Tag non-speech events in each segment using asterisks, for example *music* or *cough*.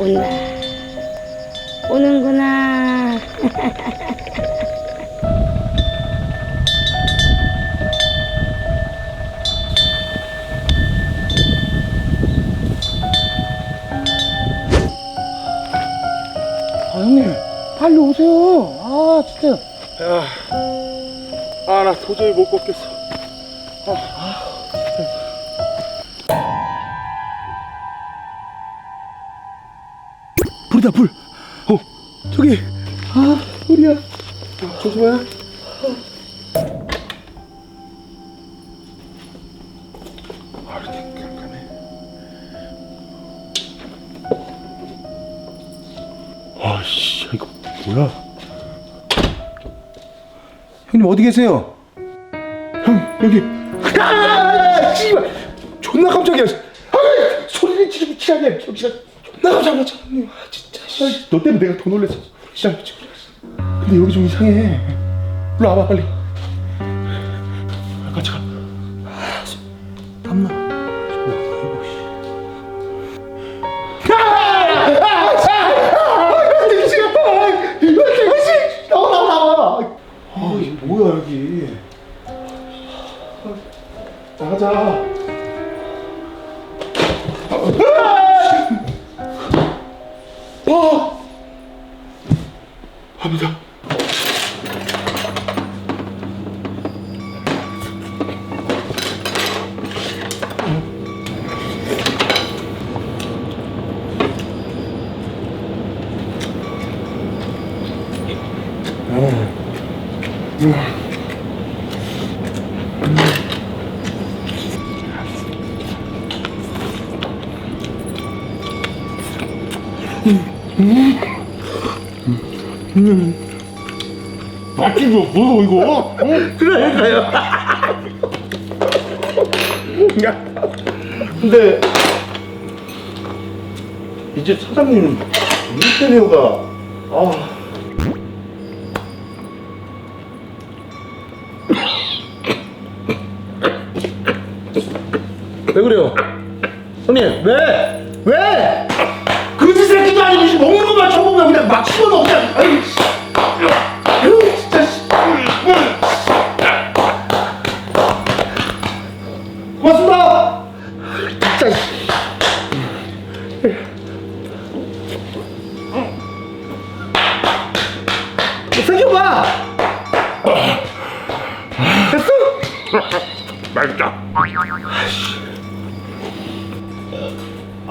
온다. 오는구나. 아 형님 빨리 오세요 아 진짜 야, 아, 나 도저히 못 걷겠어. 불이다 불 어, 저기, 아, 불이야 조심해. 아. 아, 뭐야? 형님 어디 계세요? 형, 여기. 아, 씨발, 존나 깜짝이야. 아, 소리를 지르고 치라게. 정신아, 존 나. 형님. 아, 진짜. 씨. 너 때문에 내가 더 놀랬어. 시장 미쳐. 근데 여기 좀 이상해. 일로 와봐 빨리. 같이 가. 탐나 아, 이게 뭐야 여기? 나가자. 갑니다. 맛집이 없어 이거? 그러니까요. 야, 근데 이제 사장님 인테리어가 아. 왜 그래요? 형님 왜? 왜? 막 집어넣어 아이 씨. 아유 진짜 씨. 고맙습니다 진짜 씨. 생겨봐 됐어? 맛있다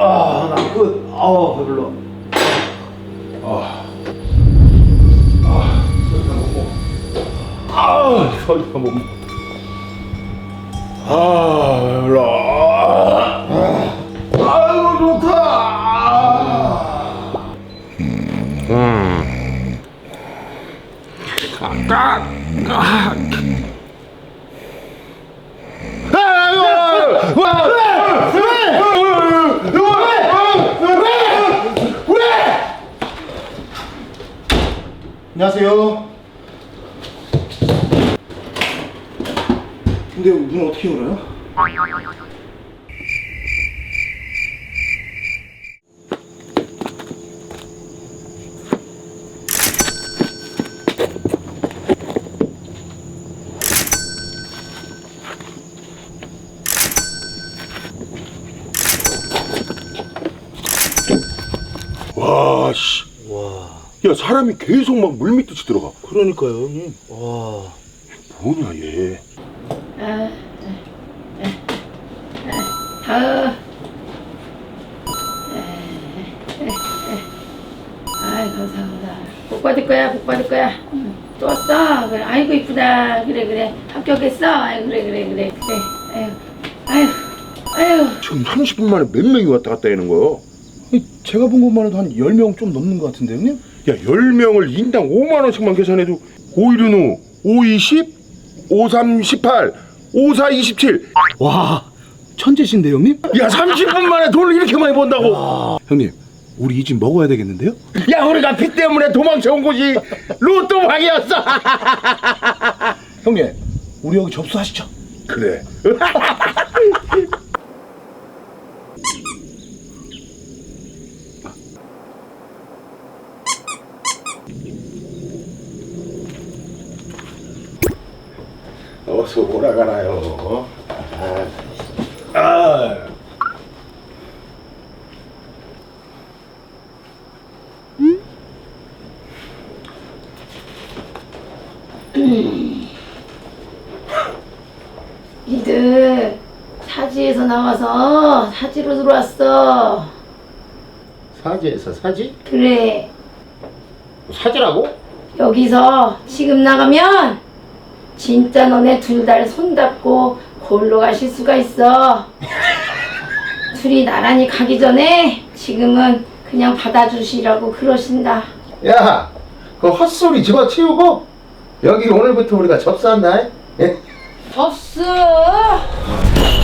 아, 나 끝. 아, 배불러. 아, 한번 먹. 아. 아, 아이고 좋다. 음. 아? 안녕하세요. 근데 문 어떻게 열어요? 와, 씨. 와 야, 사람이 계속 막 물밑듯이 들어가. 그러니까요 형님 와 뭐냐, 얘. 아, 아, 아이 감사합니다. 복 받을 거야, 복 받을 거야. 응. 또 왔어. 그래, 아이고 이쁘다. 그래 그래. 합격했어. 아이 그래 그래 그래 그래. 아유, 아유, 아유. 지금 30분 만에 몇 명이 왔다 갔다 하는 거야? 제가 본 것만 해도 한 10명 좀 넘는 것 같은데 형님? 야, 10명을 인당 5만 원씩만 계산해도 5일은 후, 5, 20, 5, 3, 18, 5, 4, 27. 와 천재신데요, 형님? 야, 30분 만에 돈을 이렇게 많이 번다고 형님 우리 이 집 먹어야 되겠는데요? 야 우리가 피 때문에 도망쳐 온 거지 로또 방이었어 *laughs* 형님 우리 여기 접수하시죠 그래 *laughs* 어서 오라가나요. 니들 사지에서 나와서 사지로 들어왔어. 사지에서 사지? 그래. 사지라고? 여기서 지금 나가면 진짜 너네 둘 다 손잡고 골로 가실 수가 있어. *laughs* 둘이 나란히 가기 전에 지금은 그냥 받아주시라고 그러신다. 야, 그 헛소리 집어치우고 여기 오늘부터 우리가 접수한다. 예? 접수!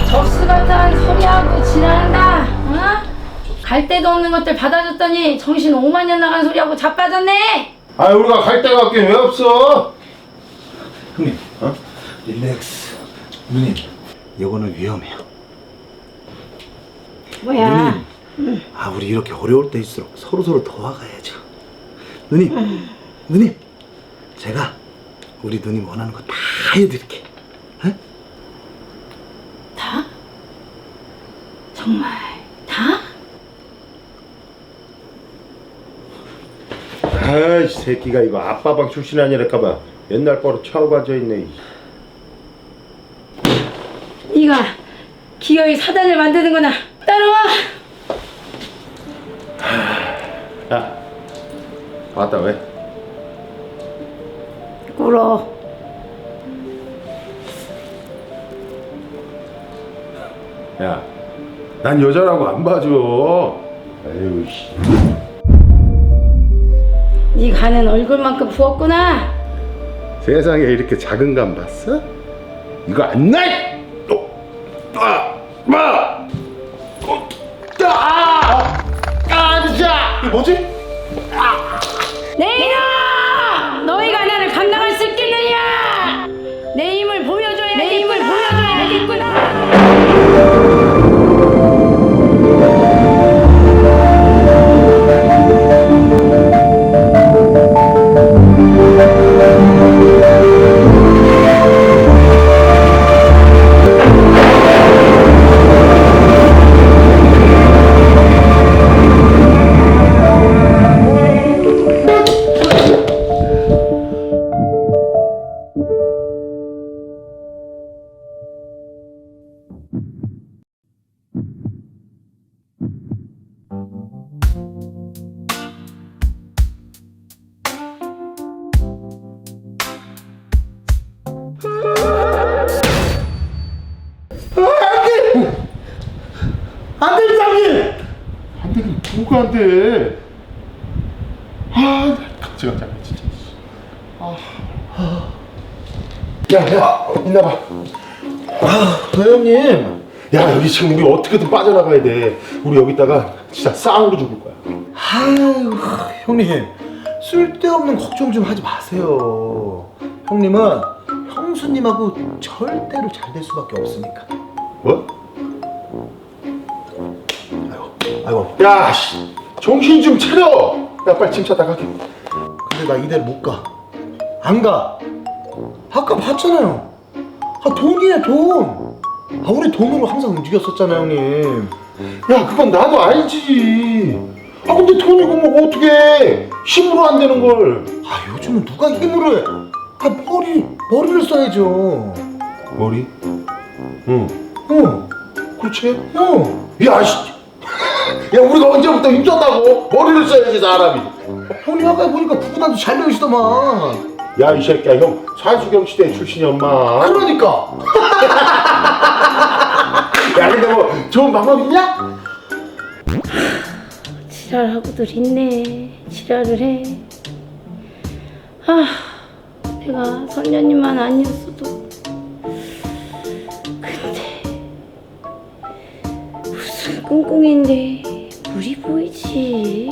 접수 같은 소리하고 지랄한다. 어? 갈 데도 없는 것들 받아줬더니 정신 5만 년 나간 소리하고 자빠졌네. 아, 우리가 갈 데가 없긴 왜 없어? 형님, 어? 릴렉스. 누님, 이거는 위험해요. 뭐야? 아 우리 이렇게 어려울 때일수록 서로 서로 도와가야죠. 누님, 누님, 제가 우리 누님 원하는 거 다 해드릴게. 에? 다? 정말 다? 아이 새끼가 이거 아빠 방 출신 아니랄까봐 옛날 버릇 차고 앉아 있네. 네가 기어이 사단을 만드는구나. 따라와. 야, 왔다 왜? 꿇어. 야, 난 여자라고 안 봐줘. 아유 씨. 네 간은 얼굴만큼 부었구나. 세상에 이렇게 작은 감 봤어? 이거 안 나! 어, 아, 마, 어, 아, 아, 진짜. 이게 뭐지? 내 이놈! 뭐가 안 돼? 아, 같이 가자, 진짜. 아, 야, 야, 있나 봐. 아, 회장님. 야, 여기 지금 우리 어떻게든 빠져나가야 돼. 우리 여기다가 진짜 쌍으로 죽을 거야. 아유, 형님, 쓸데없는 걱정 좀 하지 마세요. 형님은 형수님하고 절대로 잘 될 수밖에 없으니까. 뭐? 아이고. 야, 씨, 정신 좀 차려. 야, 빨리 짐 싸다 가게. 근데 나 이대로 못 가. 안 가. 아까 봤잖아요. 아, 돈이야, 돈. 아, 우리 돈으로 항상 움직였었잖아요, 형님. 야, 그건 나도 알지. 아, 근데 돈이고 뭐 어떻게 힘으로 안 되는 걸? 아, 요즘은 누가 힘으로 해? 아, 머리, 머리를 써야죠. 머리? 응. 어, 그렇지? 어. 야, 씨. 야, 우리가 언제부터 힘썼다고? 머리를 써야지, 사람이. 형님 아까 보니까 구구단도 잘 배우시더만. 야, 이 새끼야, 형. 산수경 시대 출신이 엄마. 그러니까. *laughs* 야, 근데 뭐 좋은 방법 있냐? 지랄하고들 있네. 지랄을 해. 아, 내가 선녀님만 아니었어도. 꿍꿍인데 물이 보이지?